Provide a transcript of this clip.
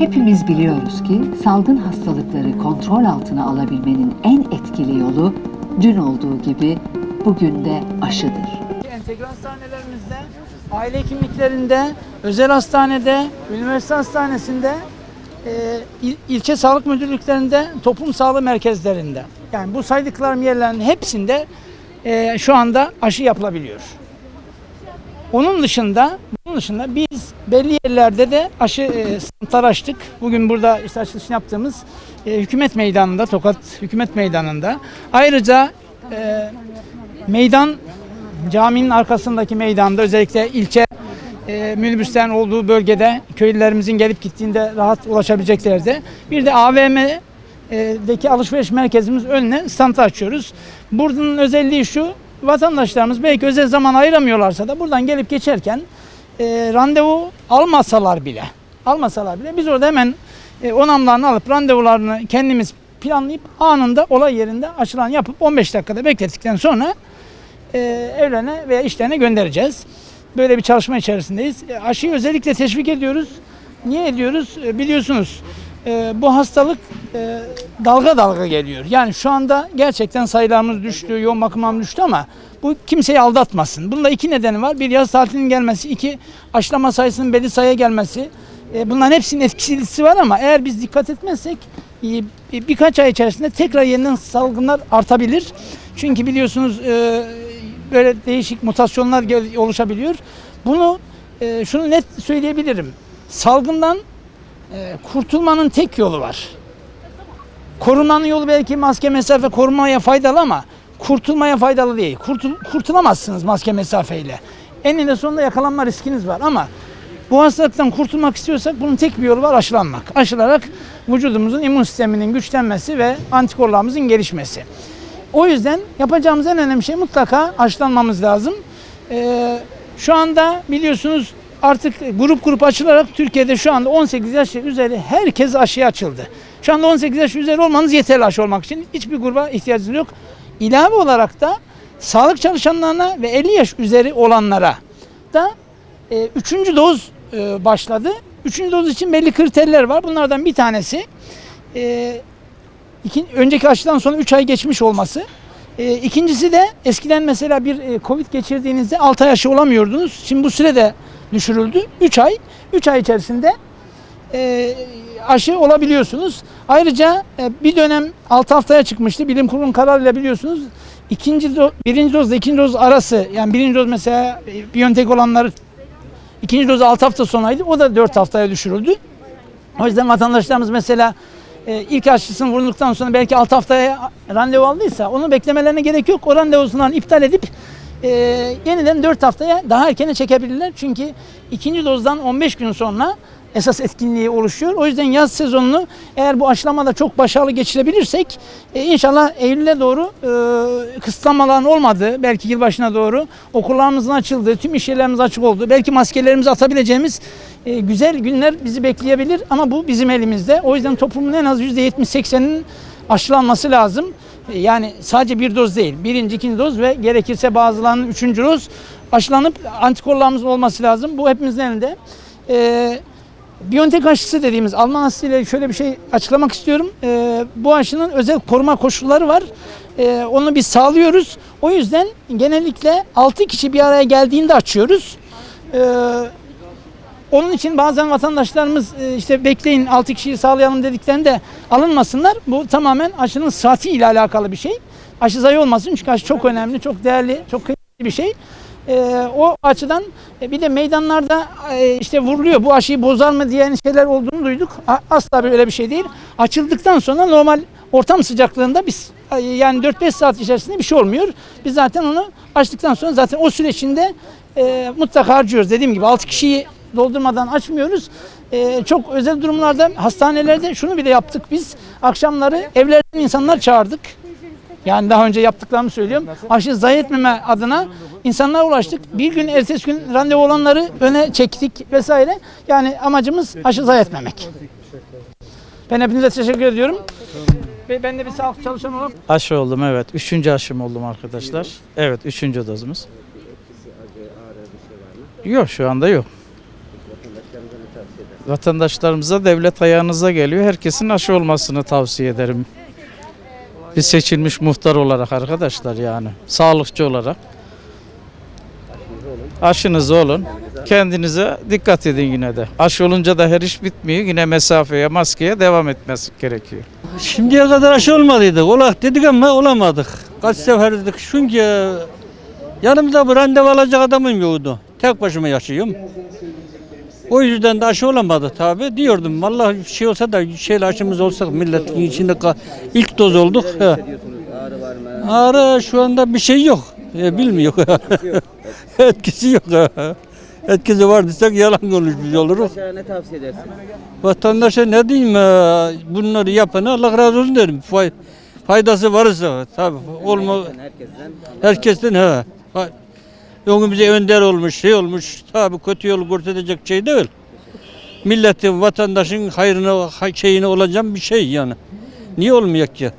Hepimiz biliyoruz ki salgın hastalıkları kontrol altına alabilmenin en etkili yolu dün olduğu gibi bugün de aşıdır. Entegre hastanelerimizde, aile hekimliklerinde, özel hastanede, üniversite hastanesinde, e, il- ilçe sağlık müdürlüklerinde, toplum sağlığı merkezlerinde. Yani bu saydıklarım yerlerin hepsinde e, şu anda aşı yapılabiliyor. Onun dışında, bunun dışında biz belli yerlerde de aşı e, açtık. Bugün burada işte açılışını yaptığımız e, hükümet meydanında, Tokat hükümet meydanında. Ayrıca e, meydan caminin arkasındaki meydanda özellikle ilçe e, minibüslerin olduğu bölgede köylülerimizin gelip gittiğinde rahat ulaşabilecekleri bir de AVM'deki alışveriş merkezimiz önüne stand açıyoruz. Buranın özelliği şu vatandaşlarımız belki özel zaman ayıramıyorlarsa da buradan gelip geçerken e, randevu almasalar bile almasalar bile biz orada hemen e, onamlarını alıp randevularını kendimiz planlayıp anında olay yerinde aşılan yapıp 15 dakikada beklettikten sonra e, evlerine veya işlerine göndereceğiz. Böyle bir çalışma içerisindeyiz. E, aşıyı özellikle teşvik ediyoruz. Niye ediyoruz? E, biliyorsunuz e, bu hastalık e, dalga dalga geliyor. Yani şu anda gerçekten sayılarımız düştü, yoğun bakımlarımız düştü ama bu kimseyi aldatmasın. Bunda iki nedeni var. Bir yaz tatilinin gelmesi, iki aşılama sayısının belli sayıya gelmesi. E, bunların hepsinin etkisi var ama eğer biz dikkat etmezsek e, birkaç ay içerisinde tekrar yeniden salgınlar artabilir. Çünkü biliyorsunuz e, böyle değişik mutasyonlar oluşabiliyor. Bunu e, şunu net söyleyebilirim. Salgından e, kurtulmanın tek yolu var. Korunmanın yolu belki maske mesafe korumaya faydalı ama kurtulmaya faydalı değil. Kurtul, kurtulamazsınız maske mesafeyle. Eninde sonunda yakalanma riskiniz var ama bu hastalıktan kurtulmak istiyorsak bunun tek bir yolu var aşılanmak. Aşılarak vücudumuzun immün sisteminin güçlenmesi ve antikorlarımızın gelişmesi. O yüzden yapacağımız en önemli şey mutlaka aşılanmamız lazım. Ee, şu anda biliyorsunuz artık grup grup açılarak Türkiye'de şu anda 18 yaş üzeri herkes aşıya açıldı. Şu anda 18 yaş üzeri olmanız yeterli aşı olmak için. Hiçbir gruba ihtiyacınız yok. İlave olarak da sağlık çalışanlarına ve 50 yaş üzeri olanlara da e, üçüncü doz e, başladı. Üçüncü doz için belli kriterler var. Bunlardan bir tanesi e, İkin, önceki aşıdan sonra 3 ay geçmiş olması. E, ikincisi de eskiden mesela bir e, Covid geçirdiğinizde 6 ay olamıyordunuz. Şimdi bu süre de düşürüldü. 3 ay. 3 ay içerisinde e, aşı olabiliyorsunuz. Ayrıca e, bir dönem 6 haftaya çıkmıştı. Bilim kurulunun kararıyla biliyorsunuz. İkinci do, birinci dozla ikinci doz arası yani birinci doz mesela e, Biontech olanları ikinci doz 6 hafta sonraydı. O da 4 haftaya düşürüldü. O yüzden vatandaşlarımız mesela e, ilk aşısını vurunduktan sonra belki 6 haftaya randevu aldıysa onu beklemelerine gerek yok. O randevusundan iptal edip e, yeniden 4 haftaya daha erkene çekebilirler. Çünkü ikinci dozdan 15 gün sonra esas etkinliği oluşuyor. O yüzden yaz sezonunu eğer bu aşılamada çok başarılı geçirebilirsek e, inşallah Eylül'e doğru e, kısıtlamaların olmadığı, belki yılbaşına doğru okullarımızın açıldığı, tüm iş yerlerimiz açık olduğu, belki maskelerimizi atabileceğimiz e, güzel günler bizi bekleyebilir ama bu bizim elimizde. O yüzden toplumun en az %70-80'inin aşılanması lazım. Yani sadece bir doz değil. Birinci, ikinci doz ve gerekirse bazılarının üçüncü doz aşılanıp antikorlarımızın olması lazım. Bu hepimizin elinde. E, Biontech aşısı dediğimiz Alman aşısıyla şöyle bir şey açıklamak istiyorum. E, bu aşının özel koruma koşulları var. E, onu biz sağlıyoruz. O yüzden genellikle 6 kişi bir araya geldiğinde açıyoruz. E, onun için bazen vatandaşlarımız e, işte bekleyin 6 kişiyi sağlayalım dediklerinde alınmasınlar. Bu tamamen aşının saati ile alakalı bir şey. Aşı zayi olmasın çünkü aşı çok önemli, çok değerli, çok kıymetli bir şey. E, o açıdan e, bir de meydanlarda e, işte vuruluyor bu aşıyı bozar mı diyen şeyler olduğunu duyduk. Asla böyle bir şey değil. Açıldıktan sonra normal ortam sıcaklığında biz e, yani 4-5 saat içerisinde bir şey olmuyor. Biz zaten onu açtıktan sonra zaten o süreçinde e, mutlaka harcıyoruz. Dediğim gibi 6 kişiyi doldurmadan açmıyoruz. E, çok özel durumlarda hastanelerde şunu bile yaptık biz. Akşamları evlerden insanlar çağırdık. Yani daha önce yaptıklarımı söylüyorum. Aşı zayi etmeme adına insanlara ulaştık. Bir gün ertesi gün randevu olanları öne çektik vesaire. Yani amacımız aşı zayi etmemek. Ben hepinize teşekkür ediyorum. Ben de bir sağlık çalışanı olarak Aşı oldum evet. Üçüncü aşım oldum arkadaşlar. Evet üçüncü dozumuz. Yok şu anda yok. Vatandaşlarımıza devlet ayağınıza geliyor. Herkesin aşı olmasını tavsiye ederim. Bir seçilmiş muhtar olarak arkadaşlar yani. Sağlıkçı olarak. Aşınız olun. Kendinize dikkat edin yine de. Aşı olunca da her iş bitmiyor. Yine mesafeye, maskeye devam etmesi gerekiyor. Şimdiye kadar aşı olmadıydık. Olak dedik ama olamadık. Kaç sefer dedik. Çünkü yanımda bir randevu alacak adamım yoktu. Tek başıma yaşıyorum. O yüzden de aşı olamadı tabi. Diyordum vallahi şey olsa da şeyle aşımız olsak milletin içinde ilk doz olduk. Ağrı şu anda bir şey yok. E, bilmiyor. Etkisi yok. Etkisi var desek yalan konuşmuş oluruz. Ne tavsiye edersin? Vatandaşa ne diyeyim e, bunları yapana Allah razı olsun derim. Fay- faydası varsa tabii olma Herkesten. herkesten he. Önümüze önder olmuş, şey olmuş. Tabii kötü yolu kurtaracak şey değil. Milletin, vatandaşın hayrına, hay- şeyine olacak bir şey yani. Niye olmayacak ki?